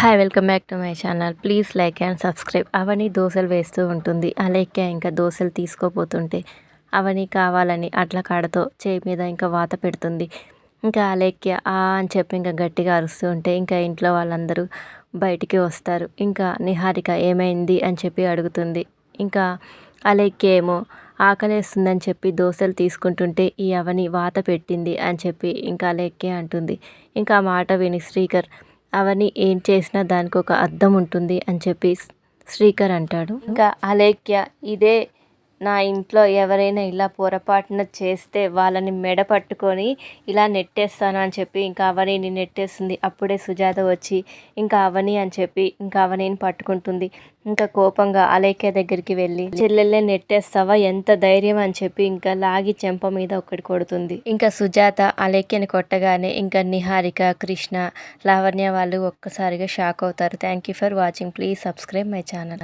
Hi welcome back to my channel please like and subscribe Avani దోశలు వేస్తూ ఉంటుంది. అలాగే ఇంకా దోశలు తీసుకోపోతుంటే అవని కావాలని అట్ల కాడతో చేయి మీద ఇంకా వాత పెడుతుంది. ఇంకా అలేఖ్య ఆ అని చెప్పి ఇంకా గట్టిగా అరుస్తూ ఉంటే ఇంకా ఇంట్లో వాళ్ళందరూ బయటికి వస్తారు. ఇంకా నిహారిక ఏమైంది? అని చెప్పి అడుగుతుంది. ఇంకా అలేఖ్య ఏమో ఆకలేస్తుందని చెప్పి దోశలు తీసుకుంటుంటే ఈ అవని వాత పెట్టింది అని చెప్పి ఇంకా అలేఖ్య అంటుంది. ఇంకా ఆ మాట విని శ్రీకర్ అవన్నీ ఏం చేసినా దానికి ఒక అర్థం ఉంటుంది అని చెప్పి శ్రీకర్ అంటాడు. ఇంకా అలేఖ్య ఇదే నా ఇంట్లో ఎవరైనా ఇలా పొరపాటున చేస్తే వాళ్ళని మెడ పట్టుకొని ఇలా నెట్టేస్తాను అని చెప్పి ఇంకా అవనీని నెట్టేస్తుంది. అప్పుడే సుజాత వచ్చి ఇంకా అవని అని చెప్పి ఇంకా అవనీని పట్టుకుంటుంది. ఇంకా కోపంగా అలేఖ్య దగ్గరికి వెళ్ళి చెల్లెళ్ళే నెట్టేస్తావా? ఎంత ధైర్యం అని చెప్పి ఇంకా లాగి చెంప మీద ఒకటి కొడుతుంది. ఇంకా సుజాత అలేఖ్యని కొట్టగానే ఇంకా నిహారిక కృష్ణ లావణ్య వాళ్ళు ఒక్కసారిగా షాక్ అవుతారు. Thank you for watching. Please subscribe my channel.